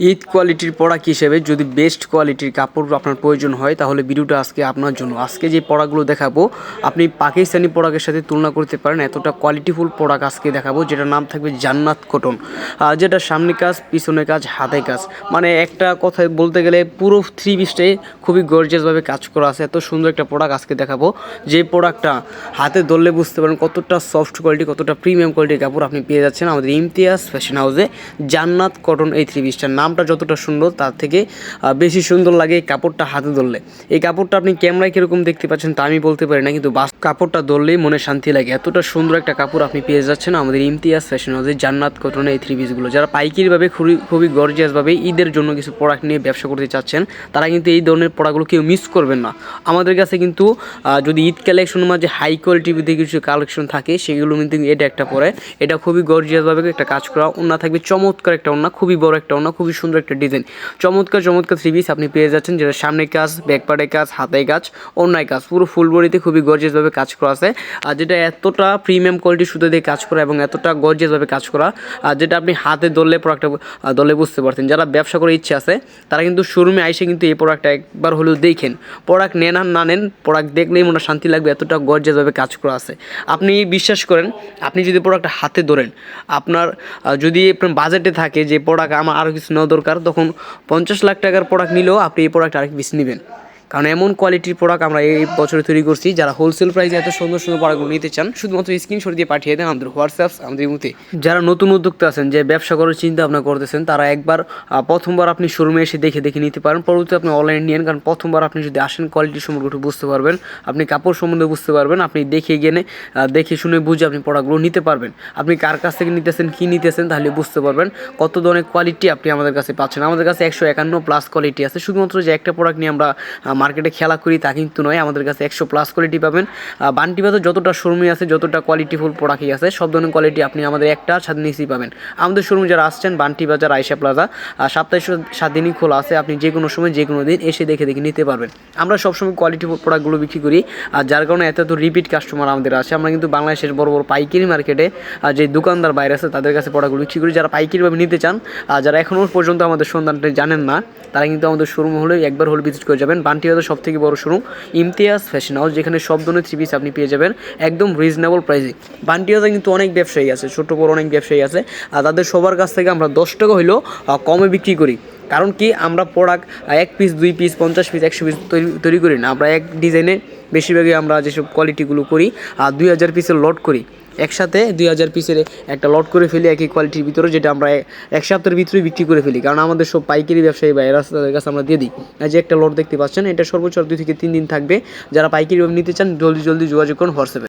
ঈদ কোয়ালিটির প্রোডাক্ট হিসেবে যদি বেস্ট কোয়ালিটির কাপড় আপনার প্রয়োজন হয়, তাহলে ভিডিওটা আজকে আপনার জন্য। আজকে যে প্রোডাক্টগুলো দেখাবো, আপনি পাকিস্তানি প্রোডাক্টের সাথে তুলনা করতে পারেন, এতটা কোয়ালিটিফুল প্রোডাক্ট আজকে দেখাবো, যেটার নাম থাকবে জান্নাত কটন। যেটা সামনে কাজ, পিছনে কাজ, হাতে কাজ। মানে একটা কথায় বলতে গেলে, পুরো থ্রি পিসটাই খুবই গর্জিয়াসভাবে কাজ করা আছে। এত সুন্দর একটা প্রোডাক্ট আজকে দেখাবো। যে প্রোডাক্টটা হাতে ধরলে বুঝতে পারেন কতটা সফট কোয়ালিটি, কতটা প্রিমিয়াম কোয়ালিটির কাপড় আপনি পেয়ে যাচ্ছেন আমাদের ইমতিয়াজ ফ্যাশন হাউসে জান্নাত কটন এই থ্রি পিসটার নামটা যতটা সুন্দর, তার থেকে বেশি সুন্দর লাগে এই কাপড়টা হাতে ধরলে। এই কাপড়টা আপনি ক্যামেরায় কীরকম দেখতে পাচ্ছেন তা আমি বলতে পারি না, কিন্তু বাস কাপড়টা ধরলেই মনে শান্তি লাগে। এতটা সুন্দর একটা কাপড় আপনি পেয়ে যাচ্ছেন আমাদের ইমতিয়াজ ফ্যাশন হাউসে, জান্নাত কটনের এই থ্রি পিসগুলো যারা পাইকারিভাবে খুবই খুবই গর্জিয়াসভাবে ঈদের জন্য কিছু প্রোডাক্ট নিয়ে ব্যবসা করতে চাচ্ছেন, তারা কিন্তু এই ধরনের প্রোডাক্টগুলো কেউ মিস করবেন না। আমাদের কাছে কিন্তু যদি ঈদ কালেকশনের মাঝে হাই কোয়ালিটির ভিতরে কিছু কালেকশন থাকে, সেগুলো কিন্তু এটা একটা পরে। এটা খুবই গর্জিয়াসভাবে একটা কাজ করা। ওনা থাকবে চমৎকার একটা ওনা খুবই বড় একটা ওনা খুবই সুন্দর একটা ডিজাইন। চমৎকার চমৎকার থ্রি পিস আপনি পেয়ে যাচ্ছেন, যেটা সামনে কাজ ব্যাকপার্টে কাজ হাতে কাজ, অন্যায় কাজ, পুরো ফুল বডিতে খুবই গর্জিয়াসভাবে কাজ করা আছে। আর যেটা এতটা প্রিমিয়াম কোয়ালিটি সুতো দিয়ে কাজ করা এবং এতটা গর্জিয়াসভাবে কাজ করা, আর যেটা আপনি হাতে ধরলে প্রোডাক্টটা ধরলে বুঝতে পারতেন। যারা ব্যবসা করার ইচ্ছে আছে, তারা কিন্তু শোরুমে আইসে কিন্তু এই প্রোডাক্টটা একবার হলেও দেখেন। প্রোডাক্ট নেন আর না নেন প্রোডাক্ট দেখলেই মনে শান্তি লাগবে, এতটা গর্জিয়াসভাবে কাজ করা আছে। আপনি বিশ্বাস করেন, আপনি যদি প্রোডাক্টটা হাতে ধরেন, আপনার যদি আপনার বাজেটে থাকে যে প্রোডাক্ট আমার আরও কিছু দরকার। তখন পঞ্চাশ লাখ টাকার প্রোডাক্ট নিলেও আপনি এই প্রোডাক্ট আরেক বেশি নেবেন। কারণ এমন কোয়ালিটির প্রোডাক্ট আমরা এই বছরে তৈরি করছি, যারা হোলসেল প্রাইসে এত সুন্দর সুন্দর প্রোডাক্টগুলো নিতে চান, শুধুমাত্র স্ক্রিনশট দিয়ে পাঠিয়ে দেন আমাদের হোয়াটসঅ্যাপ আমাদের মধ্যে যারা নতুন উদ্যোক্তা আছেন, যে ব্যবসা করার চিন্তা ভাবনা করতেছেন, তারা একবার প্রথমবার আপনি শোরুমে এসে দেখে দেখে নিতে পারেন। পরবর্তীতে আপনি অনলাইন নিয়েন কারণ প্রথমবার আপনি যদি আসেন কোয়ালিটি সম্পর্কে একটু বুঝতে পারবেন, আপনি কাপড় সম্বন্ধে বুঝতে পারবেন, আপনি দেখে গেলে দেখে শুনে বুঝে আপনি প্রোডাক্টগুলো নিতে পারবেন। আপনি কার কাছ থেকে নিতেছেন, কী নিতেছেন, তাহলে বুঝতে পারবেন কত ধরনের কোয়ালিটি আপনি আমাদের কাছে পাচ্ছেন। আমাদের কাছে একশো একান্ন প্লাস কোয়ালিটি আছে। শুধুমাত্র যে একটা প্রোডাক্ট নিয়ে আমরা মার্কেটে খেলা করি তা কিন্তু নয়। আমাদের কাছে একশো প্লাস কোয়ালিটি পাবেন। বান্টি বাজার যতটা শোরুমে আছে, যতটা কোয়ালিটিফুল প্রোডাক্টই আছে, সব ধরনের কোয়ালিটি আপনি আমাদের একটা সাত নিচেই পাবেন। আমাদের শোরুম যারা আসছেন, বান্টি বাজার আয়সা প্লাজা সাপ্তাহে সাত দিনই খোলা আছে। আপনি যে কোনো সময় যে কোনো দিন এসে দেখে দেখে নিতে পারবেন। আমরা সবসময় কোয়ালিটিফুল প্রোডাক্টগুলো বিক্রি করি, আর যার কারণে এত এত রিপিট কাস্টমার আমাদের আছে আমরা কিন্তু বাংলাদেশের বড় বড় পাইকারি মার্কেটে যে দোকানদার বাইরে আছে, তাদের কাছে প্রোডাক্টগুলো বিক্রি করি। যারা পাইকারিভাবে নিতে চান আর যারা এখনও পর্যন্ত আমাদের সন্ধানটা জানেন না, তারা কিন্তু আমাদের শোরুম হলে একবার হলে ভিজিট করে যাবেন। বান্টি বাজার সব থেকে বড় শোরুম ইমতিয়াজ ফ্যাশন হাউস যেখানে সব ধরনের থ্রি পিস আপনি পেয়ে যাবেন একদম রিজনেবল প্রাইসে বান্টি কিন্তু অনেক ব্যবসায়ী আছে ছোট বড় অনেক ব্যবসায়ী আছে আর তাদের সবার কাছ থেকে আমরা দশ টাকা হইলেও আহ, কমে বিক্রি করি। কারণ কি আমরা প্রোডাক্ট এক পিস দুই পিস পঞ্চাশ পিস একশো পিস তৈরি তৈরি করি না আমরা এক ডিজাইনে বেশিরভাগই আমরা যেসব কোয়ালিটিগুলো করি আর দুই হাজার পিসের লট করি। একসাথে দুই হাজার পিসের একটা লট করে ফেলি একই কোয়ালিটির ভিতরে, যেটা আমরা এক সপ্তাহের ভিতরে বিক্রি করে ফেলি। কারণ আমাদের সব পাইকারি ব্যবসায়ী বা রাস্তাদের কাছে আমরা দিয়ে দিই। যে একটা লট দেখতে পাচ্ছেন, এটা সর্বোচ্চ দুই থেকে তিন দিন থাকবে। যারা পাইকারি নিতে চান, জলদি জলদি যোগাযোগ করুন, হোয়াটসঅ্যাপে।